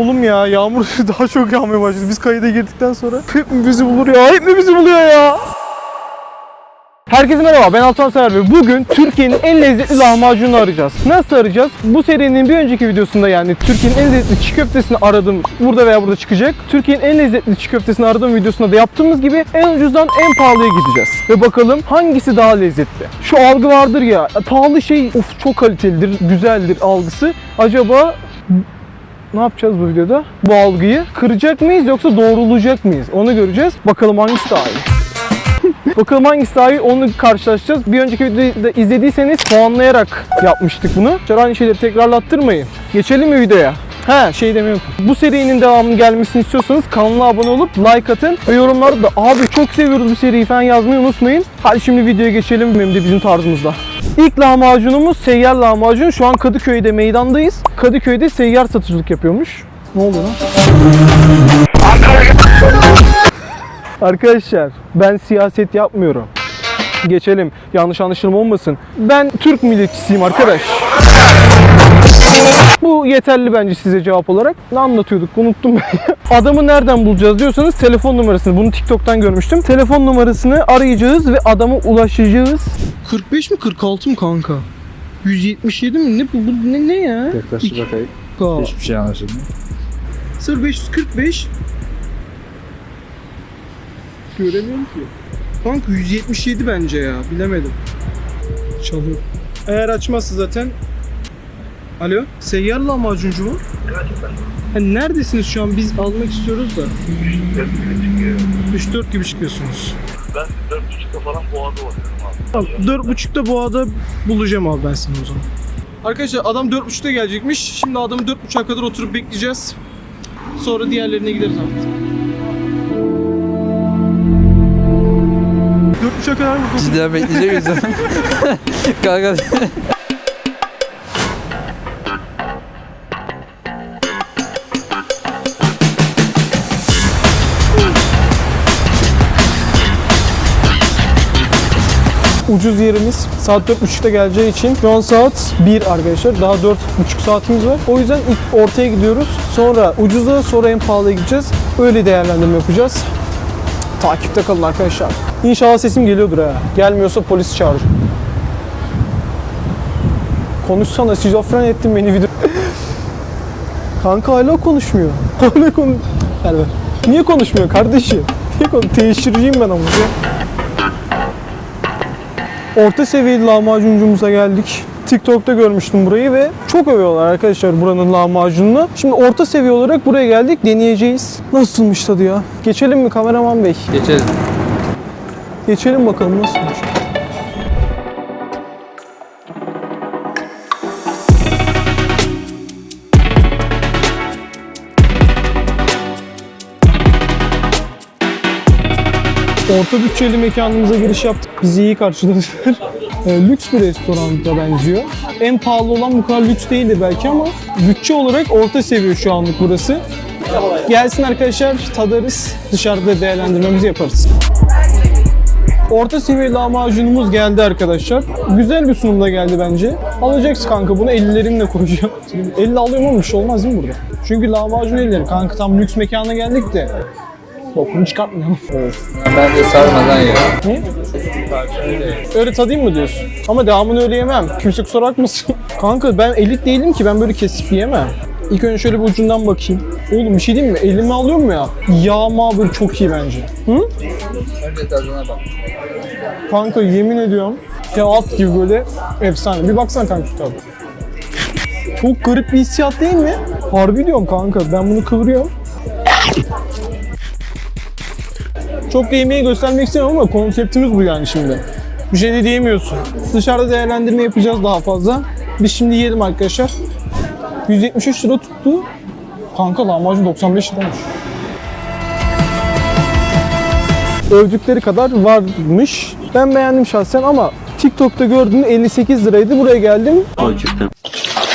Oğlum ya yağmur daha çok yağmaya başladı. Biz kayıda girdikten sonra hep mi bizi bulur ya? Hep mi bizi buluyor ya? Herkese merhaba ben Altan Sever ve bugün Türkiye'nin en lezzetli lahmacununu arayacağız. Nasıl arayacağız? Bu serinin bir önceki videosunda yani Türkiye'nin en lezzetli çiğ köftesini aradım. Burada veya burada çıkacak. Türkiye'nin en lezzetli çiğ köftesini aradığım videosunda da yaptığımız gibi en ucuzdan en pahalıya gideceğiz. Ve bakalım hangisi daha lezzetli? Şu algı vardır ya pahalı şey of çok kalitelidir, güzeldir algısı. Acaba ne yapacağız bu videoda? Bu algıyı kıracak mıyız yoksa doğrulayacak mıyız? Onu göreceğiz. Bakalım hangisi daha iyi. Bakalım hangisi daha iyi onu karşılaşacağız. Bir önceki videoyu da izlediyseniz puanlayarak yapmıştık bunu. Şöyle aynı şeyleri tekrarlattırmayın. Geçelim mi videoya? He şey unuttum. Bu serinin devamının gelmesini istiyorsanız kanala abone olup like atın ve yorumlarda da abi çok seviyoruz bu seriyi falan yazmayı unutmayın. Hadi şimdi videoya geçelim benim de bizim tarzımızda. İlk lahmacunumuz seyyar lahmacun. Şu an Kadıköy'de meydandayız. Kadıköy'de seyyar satıcılık yapıyormuş. Ne oldu lan? Arkadaşlar ben siyaset yapmıyorum. Geçelim. Yanlış anlaşılma olmasın. Ben Türk milliyetçisiyim arkadaş. Bu yeterli bence size cevap olarak. Ne anlatıyorduk unuttum ben. Adamı nereden bulacağız diyorsanız telefon numarasını. Bunu TikTok'tan görmüştüm. Telefon numarasını arayacağız ve adama ulaşacağız. 45 mi 46 mı kanka? 177 mi? Ne bu, bu ne, ne ya? Yaklaşık İki- bakayım. Ka- Hiçbir şey anlaşılmıyor. Sır 545. Göremiyorum ki. Kanka 177 bence ya. Bilemedim. Çalıyor. Eğer açmazsa zaten... Alo? Seyyar lahmacuncu mu? Evet efendim. Neredesiniz şu an? Biz almak istiyoruz da. 3-4 gibi çıkıyorsunuz. Ben 4.30'da falan boğada oluyorum abi. Tamam, 4.30'da Boğa'da bulacağım abi ben seni o zaman. Arkadaşlar adam 4.30'da gelecekmiş. Şimdi adamı 4.30'a kadar oturup bekleyeceğiz. Sonra diğerlerine gideriz artık. 4.30'a kadar mı? Cidden bekleyecek miyiz? Kanka Ucuz yerimiz saat 4.30'da geleceği için şu an saat 1 arkadaşlar. Daha 4.5 saatimiz var. O yüzden ilk ortaya gidiyoruz. Sonra ucuza sonra en pahalıya gideceğiz. Öyle değerlendirme yapacağız. Takipte kalın arkadaşlar. İnşallah sesim geliyordur ha. Gelmiyorsa polis çağıracağım. Konuşsana şizofren ettin beni video. Kanka hala konuşmuyor. Hala konu... Ver. Niye konuşmuyor kardeşim? Niye konu... Teşhirciyim ben ama ya. Orta seviyeli lahmacuncumuza geldik. TikTok'ta görmüştüm burayı ve çok övüyorlar arkadaşlar buranın lahmacununu. Şimdi orta seviye olarak buraya geldik deneyeceğiz. Nasılmış tadı ya? Geçelim mi kameraman bey? geçeriz. Geçelim bakalım nasılmış. Orta bütçeli mekanımıza giriş yaptık. Bizi iyi karşıladılar. E, lüks bir restoranta benziyor. En pahalı olan bu kadar lüks değildir belki ama bütçe olarak orta seviye şu anlık burası. Gelsin arkadaşlar tadarız. Dışarıda değerlendirmemizi yaparız. Orta seviye lahmacunumuz geldi arkadaşlar. Güzel bir sunumda geldi bence. Alacaksın kanka bunu 50'lerimle koyacağım. 50 alıyorum ama bir şey olmaz değil mi burada? Çünkü lahmacun 50 Kanka tam lüks mekana geldik de. Bokunu çıkartmayalım. Bence sarmadan ya. Ne? Öyle tadayım mı diyorsun? Ama devamını öyle yemem. Kimse kusura bakmasın. Kanka ben elit değilim ki ben böyle kesip yemem. İlk önce şöyle bir ucundan bakayım. Oğlum bir şey diyeyim mi? Elime alıyorum ya. Yağma böyle çok iyi bence. Hı? Önce tadına bak. Kanka yemin ediyorum kebap gibi böyle efsane. Bir baksana kanka şu tadı. Çok garip bir hissiyat değil mi? Harbi diyorum kanka. Ben bunu kıvırıyorum. Çok da yemeği göstermek istemiyorum ama konseptimiz bu yani şimdi. Bir şey de diyemiyorsun. Dışarıda değerlendirme yapacağız daha fazla. Biz şimdi yiyelim arkadaşlar. 173 lira tuttu. Kanka lahmacun 95 liraymış. övdükleri kadar varmış. Ben beğendim şahsen ama TikTok'ta gördüğüm 58 liraydı. Buraya geldim.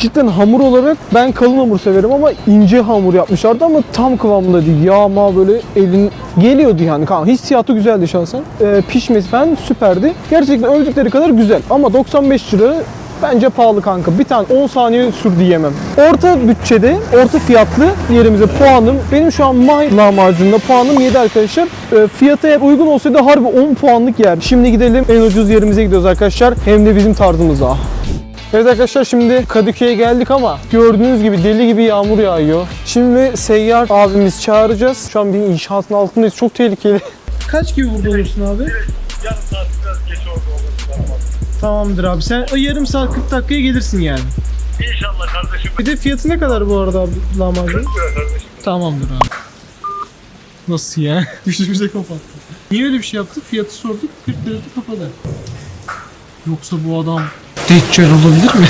Cidden hamur olarak ben kalın hamur severim ama ince hamur yapmışlardı ama tam kıvamında değil. Yağma böyle elin geliyordu yani. Kanka hissiyatı güzeldi şahsen. Ee, pişmesi falan süperdi. Gerçekten övdükleri kadar güzel ama 95 lira Bence pahalı kanka. Bir tane 10 saniye sürdü yemem. Orta bütçede, orta fiyatlı yerimize puanım. Benim şu an May lahmacununda puanım 7 arkadaşlar. Ee, fiyatı eğer uygun olsaydı harbi 10 puanlık yer. Şimdi gidelim en ucuz yerimize gidiyoruz arkadaşlar. Hem de bizim tarzımıza. Evet arkadaşlar şimdi Kadıköy'e geldik ama gördüğünüz gibi deli gibi yağmur yağıyor. Şimdi seyyar abimiz çağıracağız. Şu an bir inşaatın altındayız. Çok tehlikeli. Kaç gibi burada olursun abi? Yarım saat biraz geç orada lazım. Tamamdır abi. Sen o yarım saat 40 dakikaya gelirsin yani. İnşallah kardeşim. Bir de fiyatı ne kadar bu arada abi lahmacun? 40 lira kardeşim. Tamamdır abi. Nasıl ya? Yüzümüze kapattı. Niye öyle bir şey yaptı? Fiyatı sorduk 40 lirada kapadı. Yoksa bu adam Deccal olabilir mi?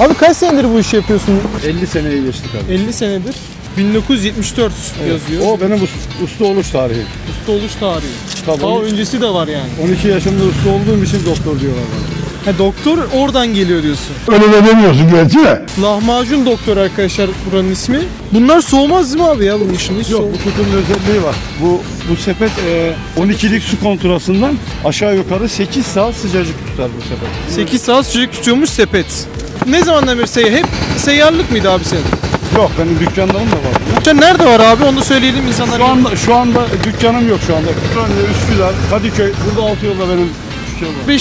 Abi kaç senedir bu işi yapıyorsun? 50 seneyi geçtik abi. 50 senedir. 1974 yazıyor. O benim us- usta oluş tarihi. Usta oluş tarihi. Tabii. Daha öncesi de var yani. 12 yaşımda usta olduğum için doktor diyorlar bana. Ha, doktor oradan geliyor diyorsun. Öyle de demiyorsun gerçi de. Lahmacun doktor arkadaşlar buranın ismi. Bunlar soğumaz değil mi abi ya bu işin? Hiç Yok soğuk. bu kutunun özelliği var. Bu bu sepet e, 12'lik su kontrasından aşağı yukarı 8 saat sıcacık tutar bu sepet. 8 saat sıcak tutuyormuş sepet. Ne zamandan beri seyyar? Hep seyyarlık mıydı abi senin? Yok benim dükkanlarım da var. Dükkan nerede var abi onu da söyleyelim insanlara. Şu anda şu anda dükkanım yok şu anda. Ümraniye, Üsküdar, Kadıköy. Burada altı yolda benim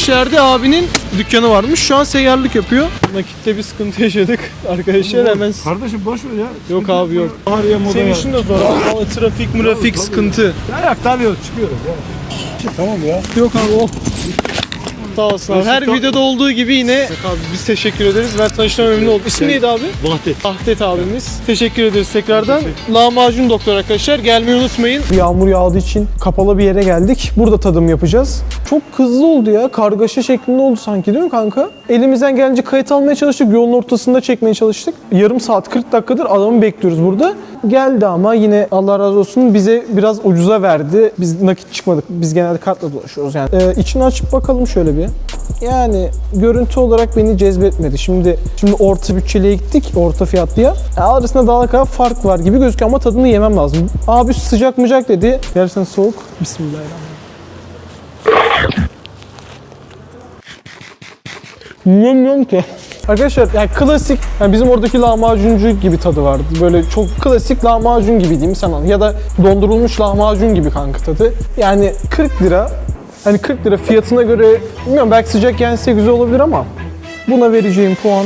yerde abinin dükkanı varmış. Şu an seyyarlık yapıyor. Nakitte bir sıkıntı yaşadık arkadaşlar hemen. Kardeşim boş ver ya. Yok abi yok. Tarihe moda Senin ya. işin de zor. Ama trafik mırafik sıkıntı. Ayakta alıyoruz çıkıyoruz ya. Tamam ya. Yok abi o. Sağ olsun abi. Her videoda olduğu gibi yine abi biz teşekkür ederiz. Ben tanıştığıma memnun oldum. İsmi neydi abi? Vahdet. Ahdet abimiz. Teşekkür ederiz tekrardan. Lahmacun doktor arkadaşlar. Gelmeyi unutmayın. Yağmur yağdığı için kapalı bir yere geldik. Burada tadım yapacağız. Çok hızlı oldu ya. Kargaşa şeklinde oldu sanki değil mi kanka? Elimizden gelince kayıt almaya çalıştık. Yolun ortasında çekmeye çalıştık. Yarım saat 40 dakikadır adamı bekliyoruz burada. Geldi ama yine Allah razı olsun bize biraz ucuza verdi. Biz nakit çıkmadık. Biz genelde kartla dolaşıyoruz yani. Ee, içini açıp bakalım şöyle bir. Yani görüntü olarak beni cezbetmedi. Şimdi şimdi orta bütçeliye gittik, orta fiyatlıya. Ya arasında daha kadar fark var gibi gözüküyor ama tadını yemem lazım. Abi sıcak mıcak dedi. Gerçekten soğuk. Bismillahirrahmanirrahim. Yiyemiyorum ki. Arkadaşlar yani klasik yani bizim oradaki lahmacuncu gibi tadı vardı. Böyle çok klasik lahmacun gibi diyeyim sana. Ya da dondurulmuş lahmacun gibi kanka tadı. Yani 40 lira. Hani 40 lira fiyatına göre bilmiyorum belki sıcak yense güzel olabilir ama buna vereceğim puan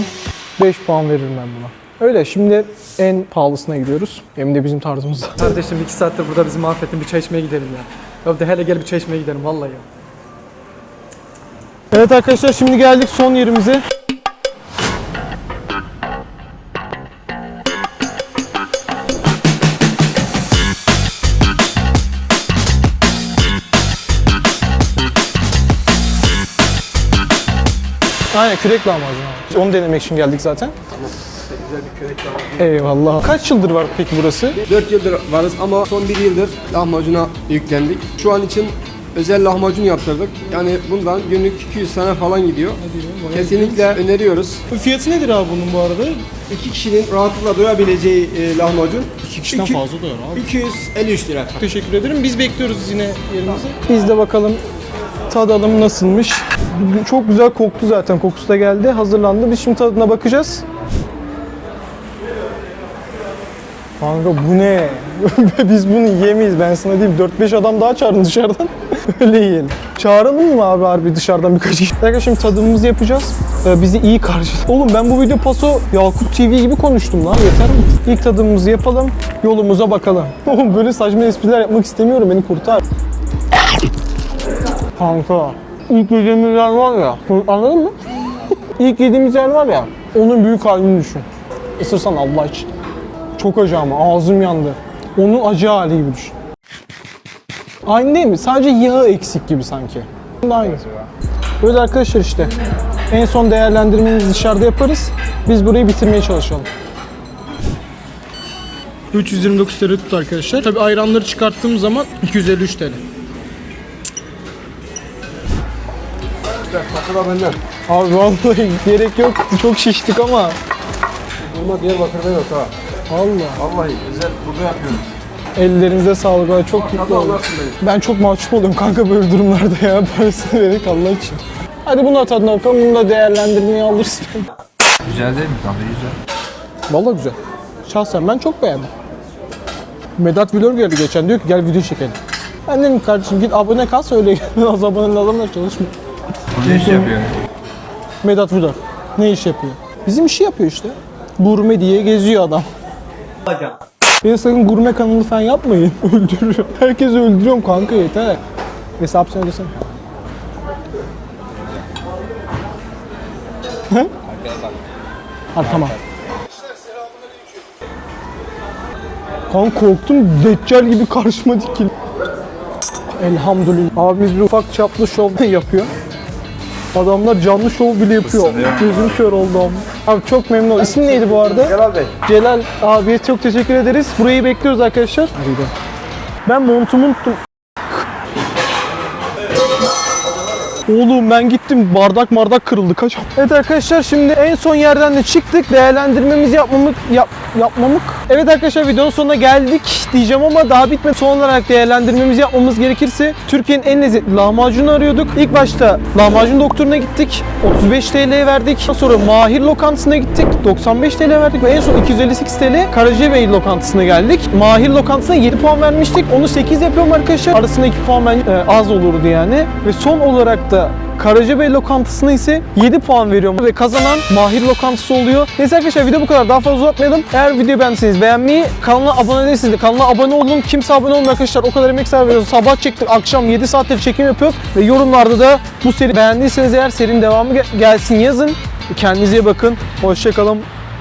5 puan veririm ben buna. Öyle şimdi en pahalısına gidiyoruz. Hem de bizim tarzımızda. Kardeşim iki saattir burada bizi mahvettin bir çay içmeye gidelim ya. Ya de hele gel bir çay içmeye gidelim vallahi ya. Evet arkadaşlar şimdi geldik son yerimize. Aynen kürek lahmacun abi. Onu denemek için geldik zaten. Eyvallah. Kaç yıldır var peki burası? 4 yıldır varız ama son 1 yıldır lahmacuna yüklendik. Şu an için özel lahmacun yaptırdık. Yani bundan günlük 200 tane falan gidiyor. Kesinlikle öneriyoruz. Fiyatı nedir abi bunun bu arada? İki kişinin rahatlıkla doyabileceği e, lahmacun. İki kişiden İki- fazla doyar abi. 253 lira. Teşekkür ederim. Biz bekliyoruz yine yerimizi. Biz de bakalım tadalım nasılmış. Çok güzel koktu zaten. Kokusu da geldi. Hazırlandı. Biz şimdi tadına bakacağız. Kanka bu ne? Biz bunu yiyemeyiz ben sana diyeyim. 4-5 adam daha çağırın dışarıdan. Öyle yiyelim. Çağıralım mı abi harbi dışarıdan birkaç kişi? Arkadaşlar şimdi tadımımızı yapacağız. Ee, bizi iyi karşı. Oğlum ben bu video paso Yakup TV gibi konuştum lan. Yeter mi? İlk tadımımızı yapalım. Yolumuza bakalım. Oğlum böyle saçma espriler yapmak istemiyorum. Beni kurtar. Kanka. İlk yediğimiz yer var ya. Anladın mı? İlk yediğimiz yer var ya. Onun büyük halini düşün. Isırsan Allah için. Çok acı ama ağzım yandı. Onun acı hali gibi düşün. Aynı değil mi? Sadece yağı eksik gibi sanki. Aynı. Böyle arkadaşlar işte. En son değerlendirmemizi dışarıda yaparız. Biz burayı bitirmeye çalışalım. 329 TL tuttu arkadaşlar. Tabi ayranları çıkarttığım zaman 253 TL. Fatura benden. Abi vallahi gerek yok. Çok şiştik ama. Ama Diyarbakır'da yok ha. Allah. Vallahi özel burada yapıyorum. Ellerinize sağlık. Ben çok mutlu oldum. Ben çok mahcup oluyorum kanka böyle durumlarda ya. Parasını verdik Allah için. Hadi bunu tadına bakalım. Bunu da değerlendirmeyi alırız. Güzel değil mi? Tabii güzel. Vallahi güzel. Şahsen ben çok beğendim. Medat Vlog geldi geçen diyor ki gel video çekelim. Ben dedim kardeşim git abone kal söyle. Ben az abone adamla çalışmıyor. Ne iş yapıyor? Medat Vlog. Ne iş yapıyor? Bizim işi yapıyor işte. Gurme diye geziyor adam. Beni sakın gurme kanalı falan yapmayın. Öldürürüm. Herkesi öldürüyorum kanka yeter. Hesap. Hı? Ha tamam. Kan korktum. Deccal gibi karşıma dikil. Elhamdülillah. Abimiz bir ufak çaplı şov yapıyor. Adamlar canlı şov bile yapıyor. Gözüm kör oldu ama. Abi çok memnun oldum. İsmin neydi bu arada? Celal Bey. Celal abiye çok teşekkür ederiz. Burayı bekliyoruz arkadaşlar. Ben montumu unuttum. Oğlum ben gittim bardak bardak kırıldı kaç. Evet arkadaşlar şimdi en son yerden de çıktık. Değerlendirmemizi yapmamık yap, yapmamık. Evet arkadaşlar videonun sonuna geldik diyeceğim ama daha bitmedi. Son olarak değerlendirmemizi yapmamız gerekirse Türkiye'nin en lezzetli lahmacunu arıyorduk. İlk başta lahmacun doktoruna gittik. 35 TL'ye verdik. Sonra Mahir lokantasına gittik. 95 TL verdik ve en son 258 TL Karacabey lokantasına geldik. Mahir lokantasına 7 puan vermiştik. Onu 8 yapıyorum arkadaşlar. Arasında 2 puan ben, e, az olurdu yani. Ve son olarak da Karacabey lokantasına ise 7 puan veriyorum ve kazanan Mahir lokantası oluyor. Neyse arkadaşlar video bu kadar. Daha fazla uzatmayalım. Eğer videoyu beğendiyseniz beğenmeyi, kanala abone değilseniz de kanala abone olun. Kimse abone olmuyor arkadaşlar. O kadar emek sarf. Sabah çektik, akşam 7 saattir çekim yapıyoruz. Ve yorumlarda da bu seri beğendiyseniz eğer serinin devamı gel- gelsin yazın. Kendinize iyi bakın. Hoşçakalın.